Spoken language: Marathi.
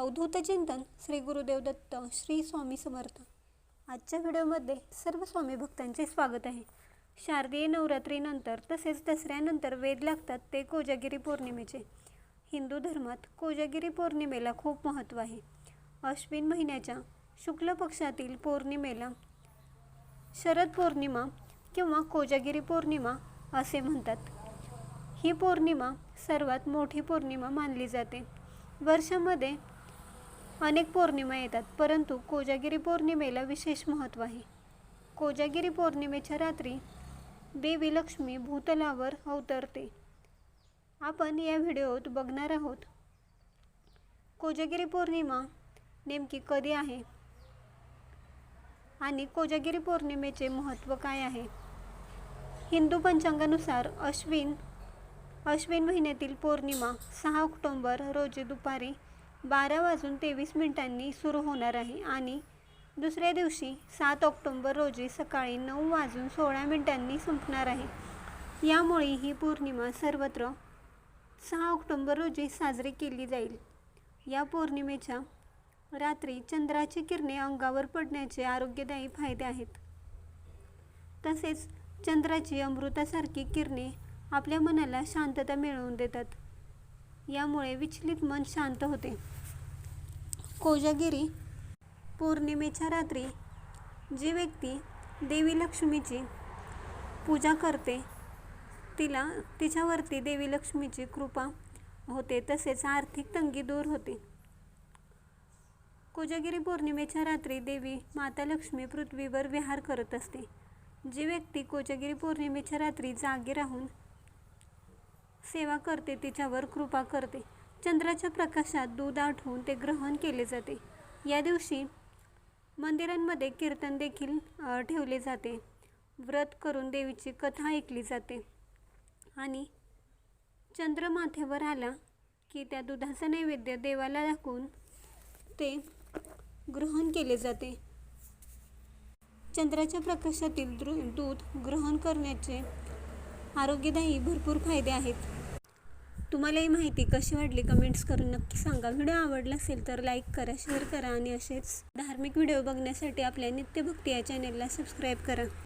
अवधूत चिंतन श्री गुरुदेव दत्त श्री स्वामी समर्थ. आजच्या व्हिडिओमध्ये सर्व स्वामी भक्तांचे स्वागत आहे. शारदीय नवरात्रीनंतर तसेच दसऱ्यानंतर वेद लागतात ते कोजागिरी पौर्णिमेचे. हिंदू धर्मात कोजागिरी पौर्णिमेला खूप महत्त्व आहे. अश्विन महिन्याच्या शुक्ल पक्षातील पौर्णिमेला शरद पौर्णिमा किंवा कोजागिरी पौर्णिमा असे म्हणतात. ही पौर्णिमा सर्वात मोठी पौर्णिमा मानली जाते. वर्षामध्ये अनेक पौर्णिमा येतात परंतु कोजागिरी पौर्णिमेला विशेष महत्त्व आहे. कोजागिरी पौर्णिमेच्या रात्री देवी लक्ष्मी भूतलावर अवतरते. आपण या व्हिडिओत बघणार आहोत कोजागिरी पौर्णिमा नेमकी कधी आहे आणि कोजागिरी पौर्णिमेचे महत्त्व काय आहे? हिंदू पंचांगानुसार अश्विन अश्विन महिन्यातील पौर्णिमा सहा ऑक्टोंबर रोजी दुपारी बारा वाजून तेवीस मिनिटांनी सुरू होणार आहे आणि दुसऱ्या दिवशी सात ऑक्टोंबर रोजी सकाळी नऊ वाजून सोळा मिनिटांनी संपणार आहे. यामुळे ही पौर्णिमा सर्वत्र सहा ऑक्टोंबर रोजी साजरी केली जाईल. या पौर्णिमेच्या रात्री चंद्राची किरणे अंगावर पडण्याचे आरोग्यदायी फायदे आहेत. तसेच चंद्राची अमृतासारखी किरणे आपल्या मनाला शांतता मिळवून देतात. यामुळे विचलित मन शांत होते. कोजागिरी पौर्णिमेच्या रात्री जी व्यक्ती देवी लक्ष्मीची पूजा करते तिला तिच्यावरती देवी लक्ष्मीची कृपा होते तसेच आर्थिक तंगी दूर होते. कोजागिरी पौर्णिमेच्या रात्री देवी माता लक्ष्मी पृथ्वीवर विहार करत असते. जी व्यक्ती कोजागिरी पौर्णिमेच्या रात्री जागी राहून सेवा करते तिच्यावर कृपा करते. चंद्राच्या प्रकाशात दूध आठवून ते ग्रहण केले जाते. या दिवशी मंदिरांमध्ये कीर्तन देखील ठेवले जाते. व्रत करून देवीची कथा ऐकली जाते. आणि चंद्र माथ्यावर आला की त्या दुधाचा नैवेद्य देवाला दाखवून ते ग्रहण केले जाते. चंद्राच्या प्रकाशातील दूध ग्रहण करण्याचे आरोग्यदायी भरपूर फायदे आहेत. तुम्हाला ही माहिती कशी वाटली कमेंट्स करून नक्की सांगा. व्हिडिओ आवडला असेल तर लाईक करा शेअर करा आणि असेच धार्मिक व्हिडिओ बघण्यासाठी आपल्या नित्यभक्ती या चॅनलला सबस्क्राईब करा.